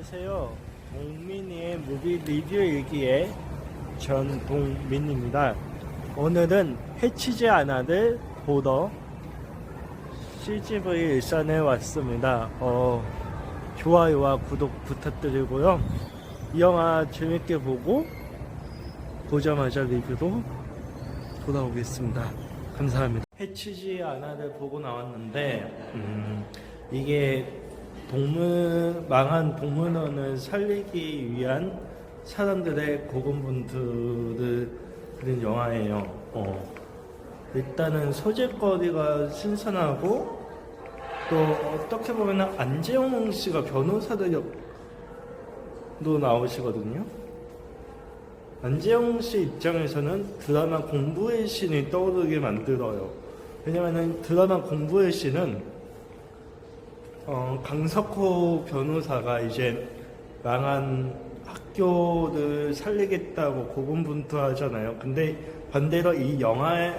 안녕하세요. 동민이의 무비 리뷰 일기의 전동민입니다. 오늘은 해치지 않아들 보러 CGV 일산에 왔습니다. 어, 좋아요와 구독 부탁드리고요. 이 영화 재밌게 보고 보자마자 리뷰로 돌아오겠습니다. 감사합니다. 해치지 않아들 보고 나왔는데 음, 이게 동물 망한 동물원을 살리기 위한 사람들의 고군분투를 그린 영화예요. 어. 일단은 소재거리가 신선하고 또 어떻게 보면 안재홍 씨가 변호사도 역- 나오시거든요. 안재홍 씨 입장에서는 드라마 공부의 신이 떠오르게 만들어요. 왜냐면은 드라마 공부의 신은 어, 강석호 변호사가 이제 망한 학교를 살리겠다고 고군분투하잖아요. 근데 반대로 이 영화에서는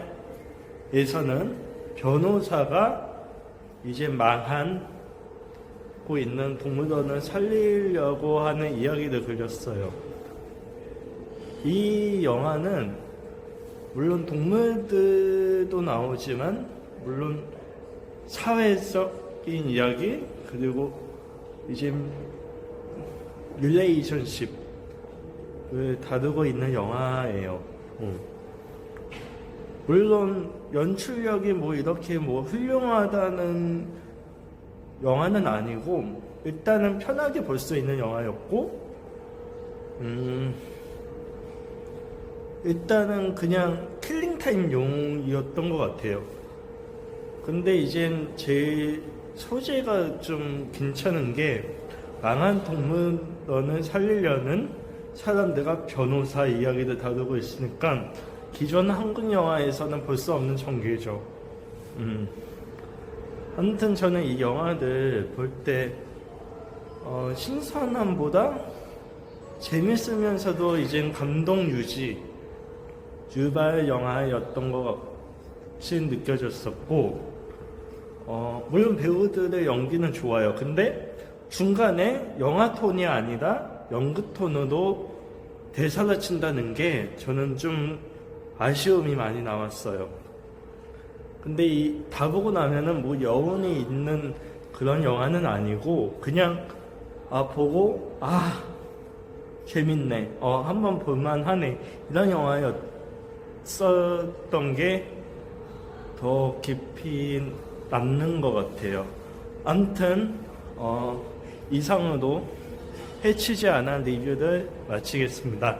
변호사가 이제 망한 고 있는 동물원을 살리려고 하는 이야기를 그렸어요. 이 영화는 물론 동물들도 나오지만 물론 사회적 인 이야기 그리고 이제 릴레이션십을 다루고 있는 영화예요. 음. 물론 연출력이 뭐 이렇게 뭐 훌륭하다는 영화는 아니고 일단은 편하게 볼 수 있는 영화였고 음 일단은 그냥 킬링타임 용이었던 것 같아요. 근데 이젠 제 소재가 좀 괜찮은 게 망한 동물원을 살리려는 사람들과 변호사 이야기를 다루고 있으니까 기존 한국 영화에서는 볼 수 없는 전개죠. 음. 아무튼 저는 이 영화를 볼때 어, 신선함보다 재밌으면서도 이젠 감동 유지 유발 영화였던 것 같이 느껴졌었고 어, 물론 배우들의 연기는 좋아요. 근데 중간에 영화 톤이 아니라 연극 톤으로 대사를 친다는 게 저는 좀 아쉬움이 많이 나왔어요. 근데 이 다 보고 나면은 뭐 여운이 있는 그런 영화는 아니고 그냥 아 보고 아 재밌네 어 한번 볼만하네 이런 영화였었던 게 더 깊이 남는 것 같아요. 암튼 어 이상으로 해치지 않은 리뷰를 마치겠습니다.